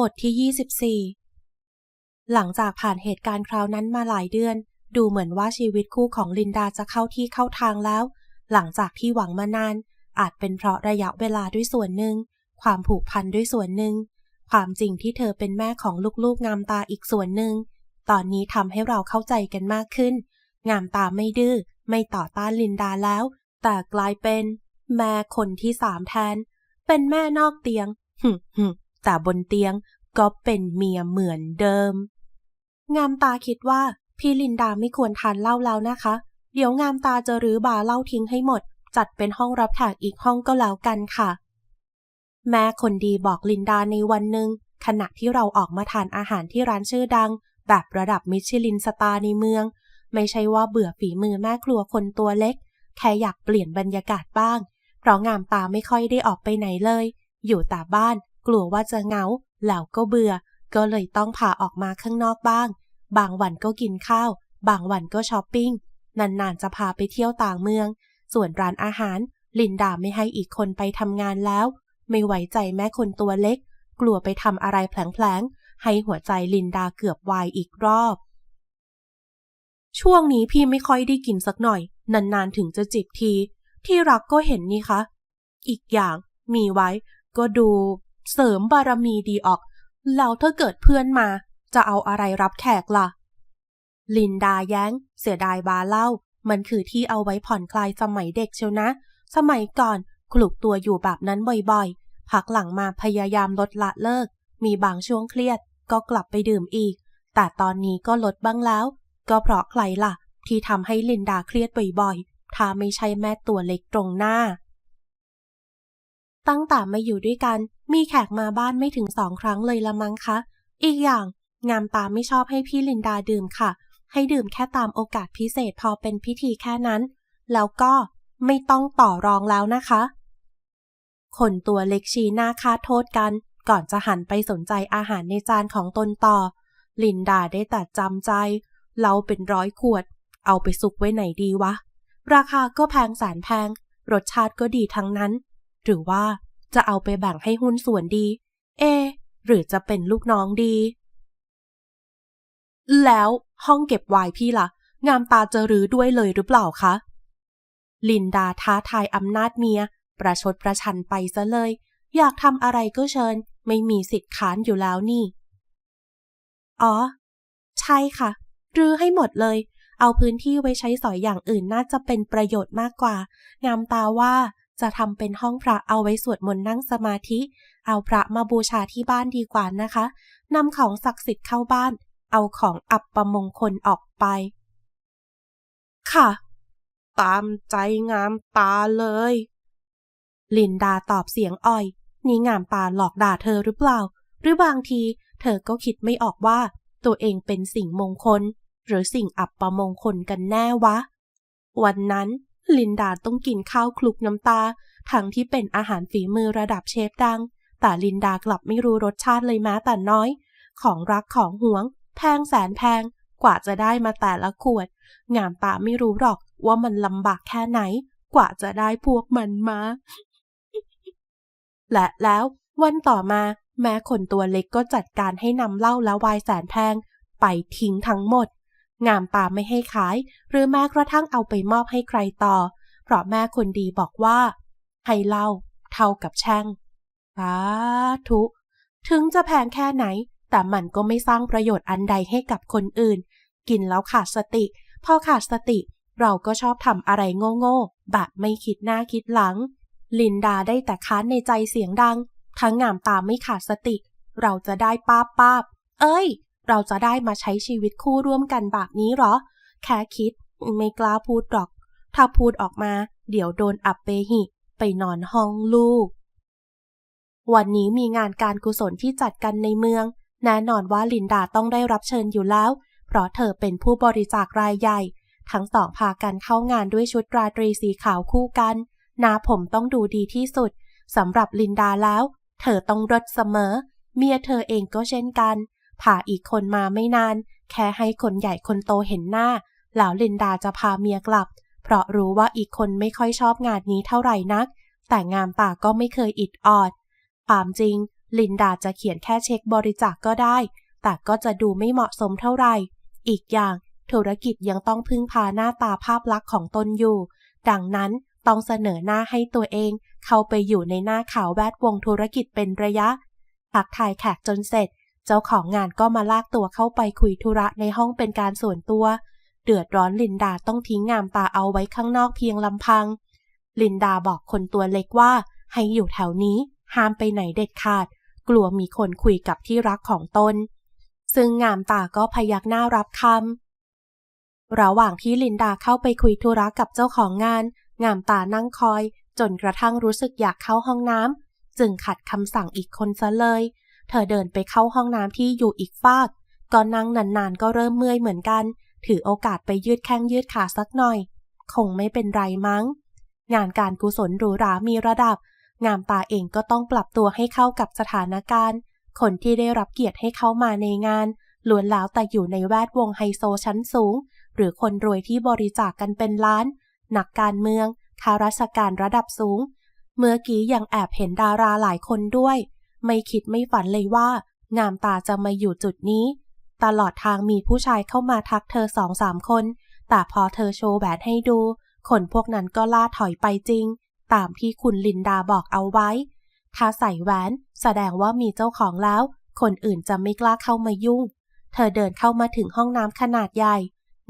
บทที่ 24 หลังจากผ่านเหตุการณ์คราวนั้นมาหลายเดือน ดูเหมือนว่าชีวิตคู่ของลินดาจะเข้าที่เข้าทางแล้ว หลังจากที่หวังมานาน อาจเป็นเพราะระยะเวลาด้วยส่วนหนึ่ง ความผูกพันด้วยส่วนหนึ่ง ความจริงที่เธอเป็นแม่ของลูกๆงามตาอีกส่วนหนึ่ง ตอนนี้ทำให้เราเข้าใจกันมากขึ้น งามตาไม่ดื้อ ไม่ต่อต้านลินดาแล้ว แต่กลายเป็น แม่คนที่สามแทน เป็นแม่นอกเตียงหึหึ แต่บนเตียงก็เป็นเมียเหมือนเดิม งามตาคิดว่าพี่ลินดาไม่ควรทานเหล้าแล้วนะคะ เดี๋ยวงามตาจะรื้อบาร์เหล้าทิ้งให้หมด จัดเป็นห้องรับแขกอีกห้องก็แล้วกันค่ะ แม่คนดีบอกลินดาในวันหนึ่งขณะที่เราออกมาทานอาหารที่ร้านชื่อดัง แบบระดับมิชลินสตาร์ในเมือง ไม่ใช่ว่าเบื่อฝีมือแม่ครัวคนตัวเล็ก แค่อยากเปลี่ยนบรรยากาศบ้าง เพราะงามตาไม่ค่อยได้ออกไปไหนเลย อยู่แต่บ้าน กลัวว่าจะเหงาแล้วก็เบื่อ ก็เลยต้องพาออกมาข้างนอกบ้าง บางวันก็กินข้าว บางวันก็ช้อปปิ้ง นานๆจะพาไปเที่ยวต่างเมือง ส่วนร้านอาหาร ลินดาไม่ให้อีกคนไปทำงานแล้ว ไม่ไว้ใจแม่คนตัวเล็ก กลัวไปทำอะไรแผลงๆ ให้หัวใจลินดาเกือบวายอีกรอบ ช่วงนี้พี่ไม่ค่อยได้กินสักหน่อย นานๆถึงจะจิบที ที่รักก็เห็นนี่คะ อีกอย่างมีไว้ก็ดู เสริมบารมีดีออก แล้วถ้าเกิดเพื่อนมา จะเอาอะไรรับแขกล่ะ ลินดาแย้ง เสียดายบาเล่า มันคือที่เอาไว้ผ่อนคลายสมัยเด็กเชียวนะ สมัยก่อนคลุกตัวอยู่แบบนั้นบ่อยๆ พักหลังมาพยายามลดละเลิก มีบางช่วงเครียด ก็กลับไปดื่มอีก แต่ตอนนี้ก็ลดบ้างแล้ว ก็เพราะใครล่ะ ที่ทำให้ลินดาเครียดบ่อยๆ ถ้าไม่ใช่แม่ตัวเล็กตรงหน้า ตั้งแต่มาอยู่ด้วยกัน มีแขกมาบ้านไม่ถึงสองครั้งเลยละมั้งคะ อีกอย่างงามตาไม่ชอบให้พี่ลินดาดื่มค่ะ ให้ดื่มแค่ตามโอกาสพิเศษพอเป็นพิธีแค่นั้น แล้วก็ไม่ต้องต่อรองแล้วนะคะ คนตัวเล็กชี้หน้าคาโทษกัน ก่อนจะหันไปสนใจอาหารในจานของตนต่อ ลินดาได้แต่จำใจ เราเป็นร้อยขวด เอาไปซุกไว้ไหนดีวะ ราคาก็แพงแสนแพง รสชาติก็ดีทั้งนั้น หรือว่า จะเอาไปแบ่งให้หุ้นส่วนดี เอ หรือจะเป็นลูกน้องดี แล้วห้องเก็บไวน์พี่ละ่ะ งามตาจะรื้อด้วยเลยหรือเปล่าคะ ลินดาท้าทายอำนาจเมีย ประชดประชันไปซะเลย อยากทำอะไรก็เชิญ ไม่มีสิทธิ์ค้านอยู่แล้วนี่ อ๋อ ใช่ค่ะ รื้อให้หมดเลย เอาพื้นที่ไว้ใช้สอยอย่างอื่นน่าจะเป็นประโยชน์มากกว่า งามตาว่า จะทำเป็นห้องพระเอาไว้สวดมนต์นั่งสมาธิ เอาพระมาบูชาที่บ้านดีกว่านะคะนำของศักดิ์สิทธิ์เข้าบ้าน เอาของอับประมงคลออกไป ค่ะ ตามใจงามตาเลย ลินดาตอบเสียงอ่อย นี่งามตาหลอกด่าเธอหรือเปล่า หรือบางที เธอก็คิดไม่ออกว่า ตัวเองเป็นสิ่งมงคล หรือสิ่งอับประมงคลกันแน่วะ วันนั้น ลินดาต้องกินข้าวคลุกน้ำตา ทั้งที่เป็นอาหารฝีมือระดับเชฟดัง แต่ลินดากลับไม่รู้รสชาติเลยแม้แต่น้อย ของรักของหวง แพงแสนแพง กว่าจะได้มาแต่ละขวด งามตาไม่รู้หรอกว่ามันลำบากแค่ไหน กว่าจะได้พวกมันมา และแล้ววันต่อมาแม่คนตัวเล็กก็จัดการให้นำเหล้าและวน์แสนแพง ไปทิ้งทั้งหมด งามตาไม่ให้ขาย หรือแม้กระทั่งเอาไปมอบให้ใครต่อ เพราะแม่คนดีบอกว่า ให้เล้าเท่ากับแช่งสาธุ ถึงจะแพงแค่ไหน แต่มันก็ไม่สร้างประโยชน์อันใดให้กับคนอื่น กินแล้วขาดสติ พอขาดสติ เราก็ชอบทำอะไรโง่ๆแบบไม่คิดหน้าคิดหลัง ลินดาได้แต่ค้านในใจเสียงดัง ทั้งงามตาไม่ขาดสติ เราจะได้ป้าป้าเอ้ย เราจะได้มาใช้ชีวิตคู่ร่วมกันแบบนี้หรอ แค่คิดไม่กล้าพูดหรอก ถ้าพูดออกมา เดี๋ยวโดนอับเปหิ ไปนอนห้องลูก วันนี้มีงานการกุศลที่จัดกันในเมือง แน่นอนว่าลินดาต้องได้รับเชิญอยู่แล้ว เพราะเธอเป็นผู้บริจาครายใหญ่ ทั้งสองพากันเข้างานด้วยชุดราตรีสีขาวคู่กัน หน้าผมต้องดูดีที่สุดสำหรับลินดาแล้ว เธอต้องรดเสมอ เมียเธอเองก็เช่นกัน พาอีกคนมาไม่นาน แค่ให้คนใหญ่คนโตเห็นหน้า แล้วลินดาจะพาเมียกลับ เพราะรู้ว่าอีกคนไม่ค่อยชอบงานนี้เท่าไหร่นัก แต่งามตาก็ไม่เคยอิดออด ความจริง ลินดาจะเขียนแค่เช็คบริจาคกก็ได้ แต่ก็จะดูไม่เหมาะสมเท่าไหร่ อีกอย่างธุรกิจยังต้องพึ่งพาหน้าตาภาพลักษณ์ของตนอยู่ ดังนั้นต้องเสนอหน้าให้ตัวเอง เข้าไปอยู่ในหน้าข่าวแวดวงธุรกิจเป็นระยะทักทายแขกจนเสร็จ เจ้าของงานก็มาลากตัวเข้าไปคุยธุระในห้องเป็นการส่วนตัว เดือดร้อนลินดาต้องทิ้งงามตาเอาไว้ข้างนอกเพียงลำพัง ลินดาบอกคนตัวเล็กว่า ให้อยู่แถวนี้ ห้ามไปไหนเด็ดขาด กลัวมีคนคุยกับที่รักของตน ซึ่งงามตาก็พยักหน้ารับคำระหว่างที่ลินดาเข้าไปคุยธุระกับเจ้าของงาน งามตานั่งคอย จนกระทั่งรู้สึกอยากเข้าห้องน้ำจึงขัดคำสั่งอีกคนซะเลย เธอเดินไปเข้าห้องน้ำที่อยู่อีกฟากก็นั่งนานๆก็เริ่มเมื่อยเหมือนกัน ถือโอกาสไปยืดแข้งยืดขาสักหน่อย คงไม่เป็นไรมั้ง งานการกุศลหรูหรามีระดับ งามตาเองก็ต้องปรับตัวให้เข้ากับสถานการณ์ คนที่ได้รับเกียรติให้เข้ามาในงานล้วนแล้วแต่อยู่ในแวดวงไฮโซชั้นสูง หรือคนรวยที่บริจาคกกันเป็นล้านนักการเมืองข้าราชการระดับสูง เมื่อกี้ยังแอบเห็นดาราหลายคนด้วย ไม่คิดไม่ฝันเลยว่างามตาจะมาอยู่จุดนี้ ตลอดทางมีผู้ชายเข้ามาทักเธอสองสามคน แต่พอเธอโชว์แหวนให้ดู คนพวกนั้นก็ล่าถอยไปจริง ตามที่คุณลินดาบอกเอาไว้ ถ้าใส่แหวนแสดงว่ามีเจ้าของแล้ว คนอื่นจะไม่กล้าเข้ามายุ่ง เธอเดินเข้ามาถึงห้องน้ำขนาดใหญ่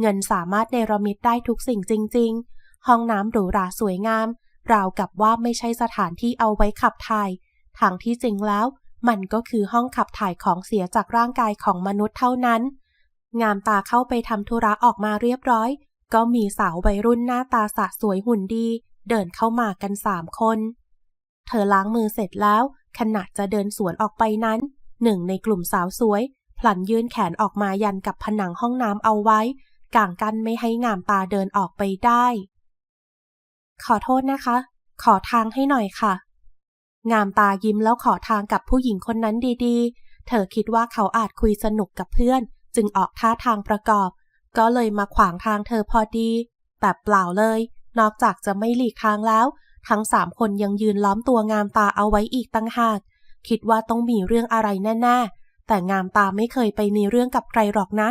เงินสามารถเนรมิตได้ทุกสิ่งจริง ๆ ห้องน้ำหรูหราสวยงาม ราวกับว่าไม่ใช่สถานที่เอาไว้ขับถ่าย ทางที่จริงแล้ว มันก็คือห้องขับถ่ายของเสียจากร่างกายของมนุษย์เท่านั้น งามตาเข้าไปทำธุระออกมาเรียบร้อย ก็มีสาววัยรุ่นหน้าตาสะสวยหุ่นดี เดินเข้ามากันสามคน เธอล้างมือเสร็จแล้ว ขณะจะเดินสวนออกไปนั้น หนึ่งในกลุ่มสาวสวยพลันยื่นแขนออกมายันกับผนังห้องน้ำเอาไว้กางกันไม่ให้งามตาเดินออกไปได้ ขอโทษนะคะ ขอทางให้หน่อยค่ะ งามตายิ้มแล้วขอทางกับผู้หญิงคนนั้นดีๆ เธอคิดว่าเขาอาจคุยสนุกกับเพื่อน จึงออกท่าทางประกอบ ก็เลยมาขวางทางเธอพอดีแต่เปล่าเลย นอกจากจะไม่หลีกทางแล้ว ทั้งสามคนยังยืนล้อมตัวงามตาเอาไว้อีกตั้งหาก คิดว่าต้องมีเรื่องอะไรแน่ๆ แต่งามตาไม่เคยไปมีเรื่องกับใครหรอกนะ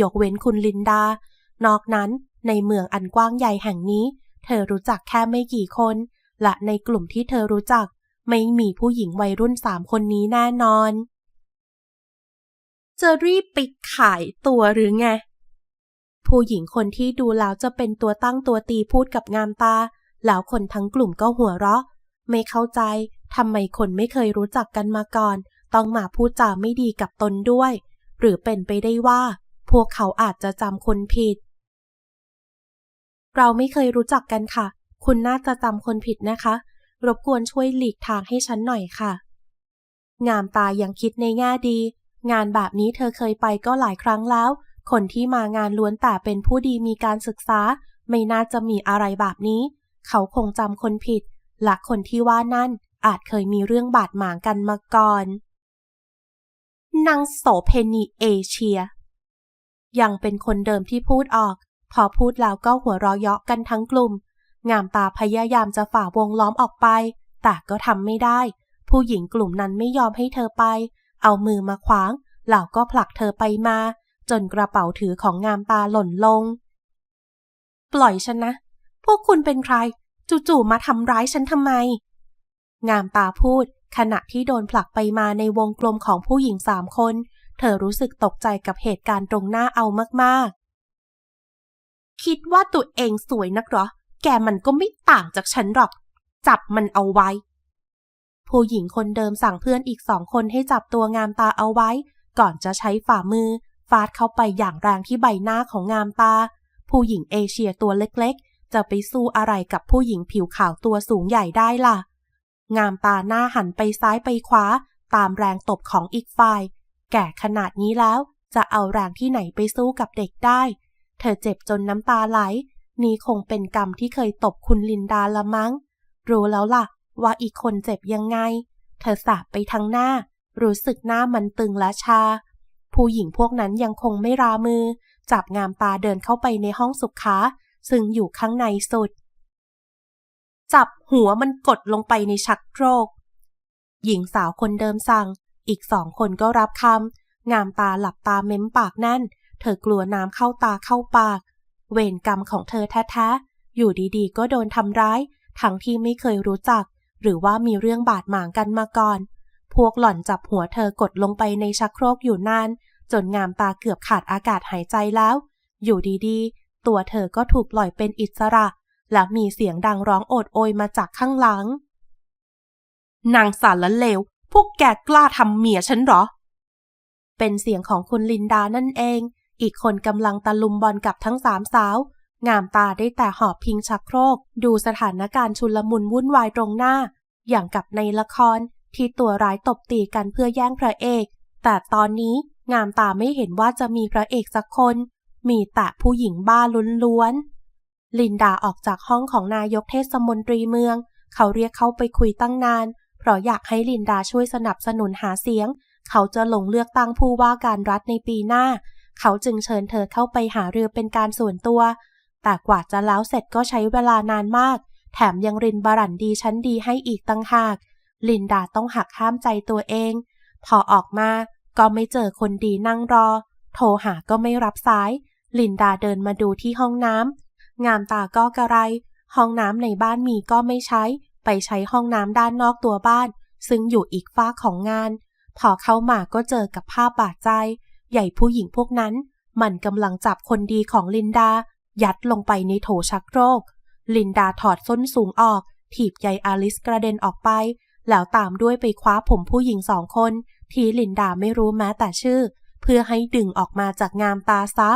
ยกเว้นคุณลินดา นอกนั้นในเมืองอันกว้างใหญ่แห่งนี้ เธอรู้จักแค่ไม่กี่คน และในกลุ่มที่เธอรู้จัก ไม่มีผู้หญิงวัยรุ่นสามคนนี้แน่นอน จะรีบไปขายตัวหรือไง ผู้หญิงคนที่ดูแล้วจะเป็นตัวตั้งตัวตีพูดกับงามตา แล้วคนทั้งกลุ่มก็หัวเราะ ไม่เข้าใจทำไมคนไม่เคยรู้จักกันมาก่อน ต้องมาพูดจาไม่ดีกับตนด้วย หรือเป็นไปได้ว่า พวกเขาอาจจะจำคนผิด เราไม่เคยรู้จักกันค่ะ คุณน่าจะจำคนผิดนะคะ รบกวนช่วยหลีกทางให้ฉันหน่อยค่ะ งามตายังคิดในแง่ดี งานแบบนี้เธอเคยไปก็หลายครั้งแล้ว คนที่มางานล้วนแต่เป็นผู้ดีมีการศึกษา ไม่น่าจะมีอะไรแบบนี้ เขาคงจำคนผิด และคนที่ว่านั่นอาจเคยมีเรื่องบาดหมางกันมาก่อนนางโสเพณีเอเชีย ยังเป็นคนเดิมที่พูดออก พอพูดแล้วก็หัวเราะเยาะกันทั้งกลุ่ม งามตาพยายามจะฝ่าวงล้อมออกไป แต่ก็ทำไม่ได้ ผู้หญิงกลุ่มนั้นไม่ยอมให้เธอไป เอามือมาขวางแล้วก็ผลักเธอไปมา จนกระเป๋าถือของงามตาหล่นลง ปล่อยฉันนะ พวกคุณเป็นใคร จู่ๆมาทำร้ายฉันทำไม งามตาพูด ขณะที่โดนผลักไปมาในวงกลมของผู้หญิงสามคน เธอรู้สึกตกใจกับเหตุการณ์ตรงหน้าเอามากๆคิดว่าตัวเองสวยนักหรอ แกมันก็ไม่ต่างจากฉันหรอก จับมันเอาไว้ ผู้หญิงคนเดิมสั่งเพื่อนอีกสองคนให้จับตัวงามตาเอาไว้ ก่อนจะใช้ฝ่ามือ ฟาดเข้าไปอย่างแรงที่ใบหน้าของงามตา ผู้หญิงเอเชียตัวเล็กๆ จะไปสู้อะไรกับผู้หญิงผิวขาวตัวสูงใหญ่ได้ล่ะ งามตาหน้าหันไปซ้ายไปขวา ตามแรงตบของอีกฝ่าย แก่ขนาดนี้แล้วจะเอาแรงที่ไหนไปสู้กับเด็กได้ เธอเจ็บจนน้ำตาไหล นี่คงเป็นกรรมที่เคยตบคุณลินดาละมั้ง รู้แล้วล่ะ ว่าอีกคนเจ็บยังไง เธอสาบไปทั้งหน้า รู้สึกหน้ามันตึงและชา ผู้หญิงพวกนั้นยังคงไม่รามือ จับงามตาเดินเข้าไปในห้องสุขาซึ่งอยู่ข้างในสุด จับหัวมันกดลงไปในชักโครก หญิงสาวคนเดิมสั่ง อีกสองคนก็รับคำงามตาหลับตาเม้มปากแน่น เธอกลัวน้ำเข้าตาเข้าปาก เวรกรรมของเธอแท้ๆ อยู่ดีๆ ก็โดนทำร้าย ทั้งที่ไม่เคยรู้จัก หรือว่ามีเรื่องบาดหมางกันมาก่อน พวกหล่อนจับหัวเธอกดลงไปในชักโครกอยู่นาน จนงามตาเกือบขาดอากาศหายใจแล้ว อยู่ดีๆ ตัวเธอก็ถูกปล่อยเป็นอิสระ และมีเสียงดังร้องโอดโอยมาจากข้างหลัง นางสารละเลว พวกแกกล้าทำเมียฉันเหรอ เป็นเสียงของคุณลินดานั่นเอง อีกคนกำลังตะลุมบอลกับทั้งสามสาว งามตาได้แต่หอบพิงชักโครก ดูสถานการณ์ชุลมุนวุ่นวายตรงหน้า อย่างกับในละครที่ตัวร้ายตบตีกันเพื่อแย่งพระเอก แต่ตอนนี้งามตาไม่เห็นว่าจะมีพระเอกสักคน มีแต่ผู้หญิงบ้าล้วนๆ ลินดาออกจากห้องของนายกเทศมนตรีเมือง เขาเรียกเขาไปคุยตั้งนาน เพราะอยากให้ลินดาช่วยสนับสนุนหาเสียง เขาจะลงเลือกตั้งผู้ว่าการรัฐในปีหน้า เขาจึงเชิญเธอเข้าไปหาเรือเป็นการส่วนตัว แต่กว่าจะแล้วเสร็จก็ใช้เวลานานมาก แถมยังรินบรันดีชั้นดีให้อีกตั้งหาก ลินดาต้องหักห้ามใจตัวเอง พอออกมาก็ไม่เจอคนดีนั่งรอ โทรหาก็ไม่รับสาย ลินดาเดินมาดูที่ห้องน้ำงามตาก็กระไร ห้องน้ำในบ้านมีก็ไม่ใช้ ไปใช้ห้องน้ำด้านนอกตัวบ้าน ซึ่งอยู่อีกฝ้ากของงาน พอเข้ามาก็เจอกับภาพบาดใจ ใหญ่ผู้หญิงพวกนั้น มันกำลังจับคนดีของลินดา ยัดลงไปในโถชักโครก ลินดาถอดส้นสูงออก ถีบใยอาลิสกระเด็นออกไป แล้วตามด้วยไปคว้าผมผู้หญิงสองคน ที่ลินดาไม่รู้แม้แต่ชื่อ เพื่อให้ดึงออกมาจากงามตาซะ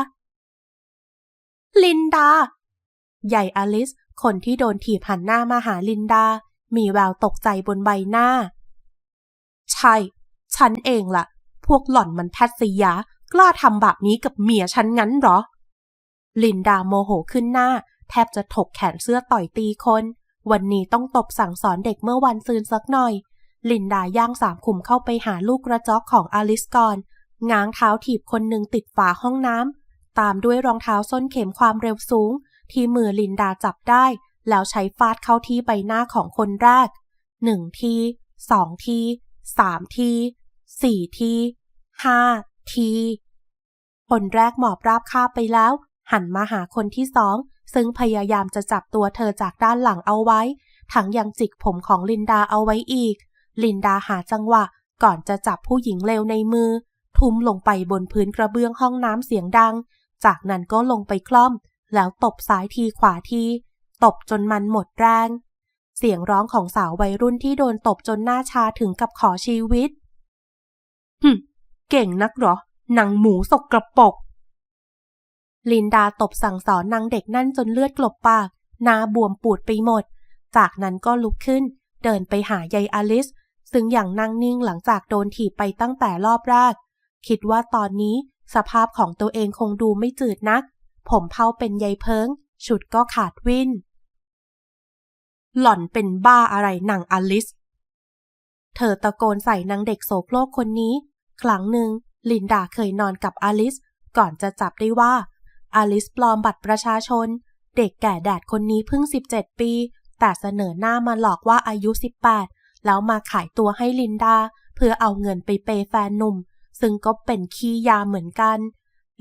ลินดา ใหญ่อลิส คนที่โดนถีบหันหน้ามาหาลินดา มีแววตกใจบนใบหน้า ใช่ ฉันเองล่ะ พวกหล่อนมันแพทย์สยากล้าทำแบบนี้กับเมียฉันงั้นเหรอ ลินดาโมโหขึ้นหน้า แทบจะถกแขนเสื้อต่อยตีคน วันนี้ต้องตบสั่งสอนเด็กเมื่อวันซืนสักหน่อย ลินดาย่างสามขุมเข้าไปหาลูกกระจอกของอลิสก่อนง้างเท้าถีบคนหนึ่งติดฝาห้องน้ำตามด้วยรองเท้าส้นเข็มความเร็วสูง ที่มือลินดาจับได้ แล้วใช้ฟาดเข้าที่ใบหน้าของคนแรกหนึ่งทีสองทีสามที สี่ทีห้าทีคนแรกหมอบราบคาบไปแล้ว หันมาหาคนที่สอง ซึ่งพยายามจะจับตัวเธอจากด้านหลังเอาไว้ ทั้งยังจิกผมของลินดาเอาไว้อีก ลินดาหาจังหวะ ก่อนจะจับผู้หญิงเลวในมือ ทุ่มลงไปบนพื้นกระเบื้องห้องน้ำเสียงดัง จากนั้นก็ลงไปคล่อม แล้วตบซ้ายทีขวาที ตบจนมันหมดแรง เสียงร้องของสาววัยรุ่นที่โดนตบจนหน้าชาถึงกับขอชีวิต หึเก่งนักเหรอ หนางหมูสกกระปก ลินดาตบสั่งสอนนางเด็กนั่นจนเลือดกลบปากหน้าบวมปูดไปหมด จากนั้นก็ลุกขึ้น เดินไปหายายอลิส ซึ่งอย่างนั่งนิ่งหลังจากโดนถีบไปตั้งแต่รอบแรก คิดว่าตอนนี้สภาพของตัวเองคงดูไม่จืดนัก ผมเผาเป็นใยเพิง ชุดก็ขาดวินหล่อนเป็นบ้าอะไรนางอลิส เธอตะโกนใส่นางเด็กโสโครกคนนี้ ครั้งหนึ่งลินดาเคยนอนกับอลิส ก่อนจะจับได้ว่า อลิสปลอมบัตรประชาชน เด็กแก่แดดคนนี้เพิ่ง 17 ปี แต่เสนอหน้ามาหลอกว่าอายุ 18 แล้วมาขายตัวให้ลินดา เพื่อเอาเงินไปเปย์แฟนหนุ่ม ซึ่งก็เป็นขี้ยาเหมือนกัน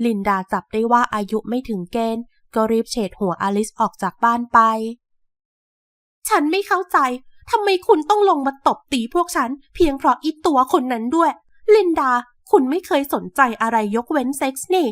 ลินดาจับได้ว่าอายุไม่ถึงเกณฑ์ ก็รีบเฉดหัวอลิสออกจากบ้านไป ฉันไม่เข้าใจทำไมคุณต้องลงมาตบตีพวกฉัน เพียงเพราะอีตัวคนนั้นด้วย ลินดา คุณไม่เคยสนใจอะไรยกเว้นเซ็กส์นี่